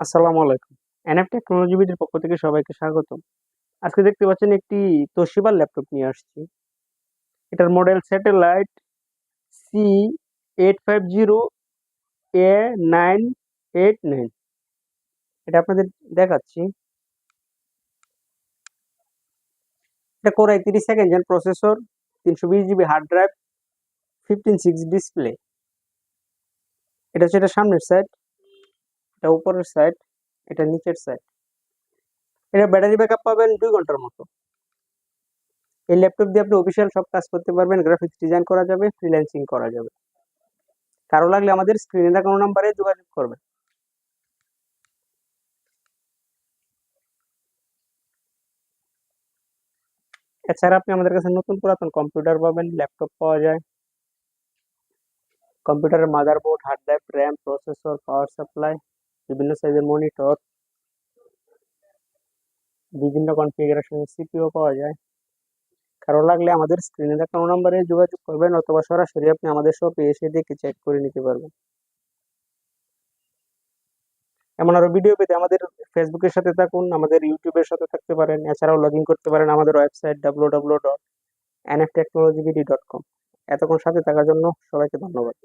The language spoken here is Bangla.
আসসালামু আলাইকুম। এনএফ টেকনোলজি বিডির পক্ষ থেকে সবাইকে স্বাগত আজকে দেখতে পাচ্ছেন একটি তোশিবার ল্যাপটপ নিয়ে আসছি। এটার model Satellite C eight five zero A nine eight nine এটা আপনাদের দেখাচ্ছি। এটা কোরাই তিরিশ সেকেন্ড জেন প্রসেসর তিনশো বিশ GB hard drive fifteen six display এটা হচ্ছে এটা সামনের সাইড এটা উপরের সাইড এটা নিচের সাইড এটা ব্যাটারি ব্যাকআপ পাবেন দুই ঘণ্টার মতো। এই ল্যাপটপ দিয়ে আপনি অফিসিয়াল সব কাজ করতে পারবেন গ্রাফিক্স ডিজাইন করা যাবে ফ্রিল্যান্সিং করা যাবে। কারও লাগলে আমাদের স্ক্রিনে দেখানো নাম্বারে যোগাযোগ করবেন। এছাড়া আপনি আমাদের কাছে নতুন পুরাতন কম্পিউটার পাবেন ল্যাপটপ পাওয়া যায়। কম্পিউটারের motherboard hard drive RAM processor power supply বিভিন্ন সাইজের মনিটর বিভিন্ন কনফিগারেশনের সিপিও পাওয়া যায়। কারও লাগলে আমাদের স্ক্রিনে দেখানো নম্বরে যোগাযোগ করবেন অথবা সরাসরি আপনি আমাদের শপে এসে দেখে চেক করে নিতে পারবেন। এমন আরও ভিডিও পেতে আমাদের ফেসবুকের সাথে থাকুন, আমাদের ইউটিউবের সাথে থাকতে পারেন, এছাড়াও লগ ইন করতে পারেন আমাদের website W W dot NF technology dot com এতক্ষণ সাথে থাকার জন্য সবাইকে ধন্যবাদ।